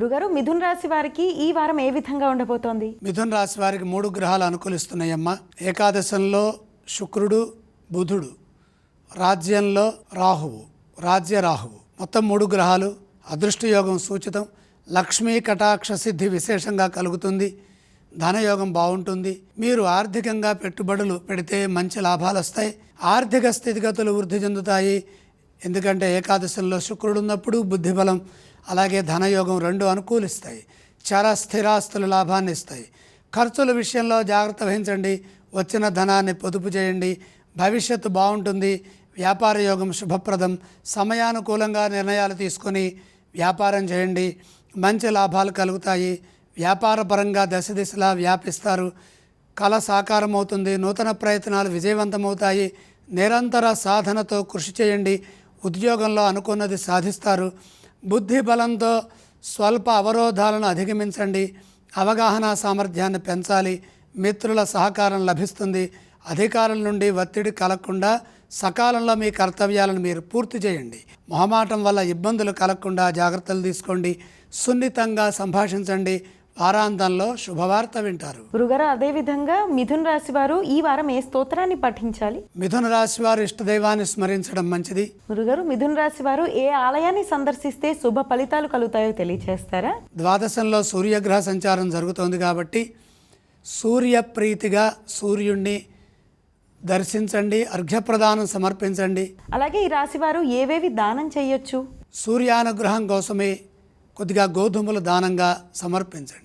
గురుగారు మిథున్ రాశి వారికి ఈ వారం ఏ విధంగా ఉండబోతోంది? మిథున్ రాశి వారికి మూడు గ్రహాలు అనుకూలిస్తున్నాయమ్మా. ఏకాదశంలో శుక్రుడు బుధుడు రాజ్యంలో రాహువు రాజ్య రాహువు. మొత్తం మూడు గ్రహాలు అదృష్టయోగం సూచితం. లక్ష్మీ కటాక్ష సిద్ధి విశేషంగా కలుగుతుంది. ధనయోగం బాగుంటుంది. మీరు ఆర్థికంగా పెట్టుబడులు పెడితే మంచి లాభాలు వస్తాయి. ఆర్థిక స్థితిగతులు వృద్ధి చెందుతాయి. ఎందుకంటే ఏకాదశంలో శుక్రుడు ఉన్నప్పుడు బుద్ధిబలం అలాగే ధనయోగం రెండు అనుకూలిస్తాయి. చాలా స్థిరాస్తులు లాభాన్ని ఇస్తాయి. ఖర్చుల విషయంలో జాగ్రత్త వహించండి. వచ్చిన ధనాన్ని పొదుపు చేయండి. భవిష్యత్తు బాగుంటుంది. వ్యాపార యోగం శుభప్రదం. సమయానుకూలంగా నిర్ణయాలు తీసుకొని వ్యాపారం చేయండి. మంచి లాభాలు కలుగుతాయి. వ్యాపారపరంగా దశ దిశలా వ్యాపిస్తారు. కళ సాకారం అవుతుంది. నూతన ప్రయత్నాలు విజయవంతమవుతాయి. నిరంతర సాధనతో కృషి చేయండి. ఉద్యోగంలో అనుకున్నది సాధిస్తారు. బుద్ధి బలంతో స్వల్ప అవరోధాలను అధిగమించండి. అవగాహన సామర్థ్యాన్ని పెంచాలి. మిత్రుల సహకారం లభిస్తుంది. అధికారుల నుండి ఒత్తిడి కలగకుండా సకాలంలో మీ కర్తవ్యాలను మీరు పూర్తి చేయండి. మొహమాటం వల్ల ఇబ్బందులు కలగకుండా జాగ్రత్తలు తీసుకోండి. సున్నితంగా సంభాషించండి. వారాంతంలో శుభవార్త వింటారు. గురుగారు అదే విధంగా మిథున్ రాశి వారు ఈ వారం ఏ స్తోత్రాన్ని పఠించాలి? మిథున రాశి వారు ఇష్టదైవాన్ని స్మరించడం మంచిది. గురుగారు మిథున్ రాశి వారు ఏ ఆలయాన్ని సందర్శిస్తే శుభ ఫలితాలు కలుగుతాయో తెలియచేస్తారా? ద్వాదశంలో సూర్యగ్రహ సంచారం జరుగుతోంది కాబట్టి సూర్యప్రీతిగా సూర్యుణ్ణి దర్శించండి అర్ఘ్యప్రదానం సమర్పించండి. అలాగే ఈ రాశి వారు ఏవేవి దానం చేయొచ్చు? సూర్యానుగ్రహం కోసమే కొద్దిగా గోధుమలు దానంగా సమర్పించండి.